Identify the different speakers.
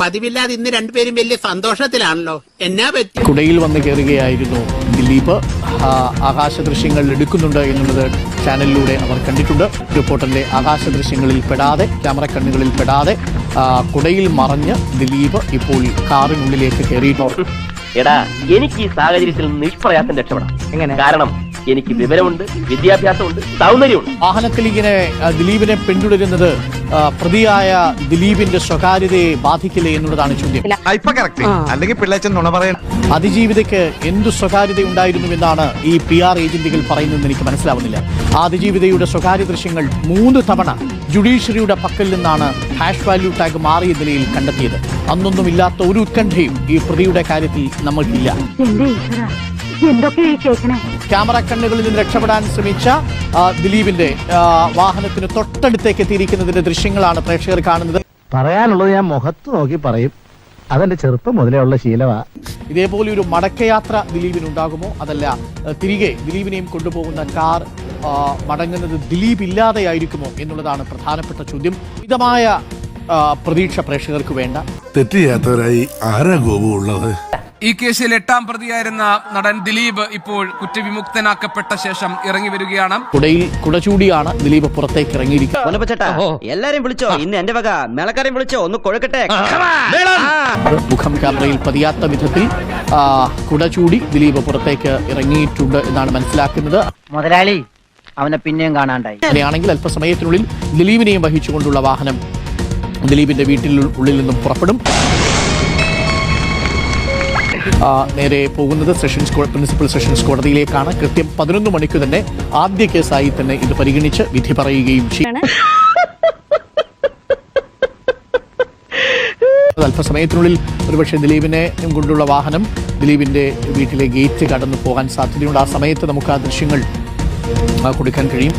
Speaker 1: പതിവില്ലാതെ ഇന്ന് രണ്ടുപേരും വലിയ സന്തോഷത്തിലാണല്ലോ. എന്നാ പറ്റി?
Speaker 2: കുടയിൽ വന്ന് കയറുകയായിരുന്നു ദിലീപ്. ആകാശ ദൃശ്യങ്ങൾ എടുക്കുന്നുണ്ട് എന്നുള്ളത് ചാനലിലൂടെ അവർ കണ്ടിട്ടുണ്ട്. റിപ്പോർട്ടറിന്റെ ആകാശ ദൃശ്യങ്ങളിൽ പെടാതെ ക്യാമറ കണ്ണുകളിൽ പെടാതെ കുടയിൽ മറഞ്ഞ് ദിലീപ് ഇപ്പോൾ കാറിനുള്ളിലേക്ക് കയറിയിട്ടുണ്ട്.
Speaker 3: എടാ എനിക്ക് ഈ സാഹചര്യത്തിൽ നിഷ്പ്രയാസം രക്ഷപ്പെടാം. എങ്ങനെ? കാരണം എനിക്ക് വിവരമുണ്ട് വിദ്യാഭ്യാസമുണ്ട് സൗന്ദര്യമുണ്ട്.
Speaker 2: വാഹനത്തിൽ ഇങ്ങനെ ആ, ദിലീപിനെ പിന്തുടരുന്നത് ആ, പ്രതിയായ ദിലീപിന്റെ സ്വകാര്യതയെ ബാധിക്കില്ലേ എന്നുള്ളതാണ് ചോദ്യം.
Speaker 4: അല്ലെങ്കിൽ പിള്ളേച്ചൻ നുണ പറയണം.
Speaker 2: അതിജീവിതയ്ക്ക് എന്തു സ്വകാര്യത ഉണ്ടായിരുന്നുവെന്നാണ് ഈ പി ആർ ഏജന്റുകൾ പറയുന്നതെന്ന് എനിക്ക് മനസ്സിലാവുന്നില്ല. അതിജീവിതയുടെ സ്വകാര്യ ദൃശ്യങ്ങൾ മൂന്ന് തവണ ജുഡീഷ്യറിയുടെ പക്കൽ നിന്നാണ് ഹാഷ് വാല്യൂ ടാഗ് മാറിയ നിലയിൽ കണ്ടെത്തിയത്. അന്നൊന്നുമില്ലാത്ത ഒരു ഉത്കണ്ഠയും ഈ പ്രതിയുടെ കാര്യത്തിൽ നമ്മൾക്കില്ല.
Speaker 5: കേൾക്കണേ
Speaker 2: ക്യാമറ കണ്ണുകളിൽ നിന്ന് രക്ഷപ്പെടാൻ ശ്രമിച്ച ദിലീപിന്റെ വാഹനത്തിന് തൊട്ടടുത്തേക്ക് എത്തിയിരിക്കുന്നതിന്റെ ദൃശ്യങ്ങളാണ് പ്രേക്ഷകർ കാണുന്നത്.
Speaker 6: പറയാനുള്ളത് ഞാൻ മുഖത്ത് നോക്കി പറയും. അതെന്റെ ചെറുപ്പം മുതലേ ഉള്ള ശീലമാ.
Speaker 2: ഇതേപോലെ ഒരു മടക്കയാത്ര ദിലീപിന് ഉണ്ടാകുമോ അതല്ല തിരികെ ദിലീപിനെയും കൊണ്ടുപോകുന്ന കാർ മടങ്ങുന്നത് ദിലീപ് ഇല്ലാതെയായിരിക്കുമോ എന്നുള്ളതാണ് പ്രധാനപ്പെട്ട ചോദ്യം. മിതമായ പ്രതീക്ഷ പ്രേക്ഷകർക്ക് വേണ്ട.
Speaker 7: തെറ്റ് ചെയ്യാത്തവരായി ആരാ ഗോപു ഉള്ളത്
Speaker 8: ഈ കേസിൽ എട്ടാം പ്രതിയായിരുന്ന നടൻ ദിലീപ് ഇപ്പോൾ കുറ്റവിമുക്തനാക്കപ്പെട്ട ശേഷം ഇറങ്ങി വരികയാണ്.
Speaker 2: കുടയിൽ കുടചൂടിയാണ് ദിലീപ് പുറത്തേക്ക് ഇറങ്ങിയിരിക്കുന്നത്
Speaker 9: എല്ലാരെയും വിളിച്ചോ. ഇന്ന് എന്റെ വക. മേളക്കാരെയും വിളിച്ചോ. ഒന്ന് കൊഴുക്കട്ടെ.
Speaker 2: മുഖം ക്യാമറയിൽ പതിയാത്ത വിധത്തിൽ കുടചൂടി ദിലീപ് പുറത്തേക്ക് ഇറങ്ങിയിട്ടുണ്ട് എന്നാണ് മനസ്സിലാക്കുന്നത്.
Speaker 9: മുതലാളി അവനെ പിന്നെയും കാണാണ്ടായി.
Speaker 2: അങ്ങനെയാണെങ്കിൽ അല്പസമയത്തിനുള്ളിൽ ദിലീപിനെയും വഹിച്ചുകൊണ്ടുള്ള വാഹനം ദിലീപിന്റെ വീട്ടിൽ ഉള്ളിൽ നിന്നും പുറപ്പെടും. നേരെ പോകുന്നത് സെഷൻസ് കോടതി പ്രിൻസിപ്പൽ സെഷൻസ് കോടതിയിലേക്കാണ്. കൃത്യം പതിനൊന്ന് മണിക്ക് തന്നെ ആദ്യ കേസായി തന്നെ ഇത് പരിഗണിച്ച് വിധി പറയുകയും ചെയ്യും. അല്പസമയത്തിനുള്ളിൽ ഒരുപക്ഷെ ദിലീപിനെ കൊണ്ടുള്ള വാഹനം ദിലീപിന്റെ വീട്ടിലെ ഗേറ്റ് കടന്നു പോകാൻ സാധ്യതയുണ്ട്. ആ സമയത്ത് നമുക്ക് ആ ദൃശ്യങ്ങൾ കൊടുക്കാൻ കഴിയും.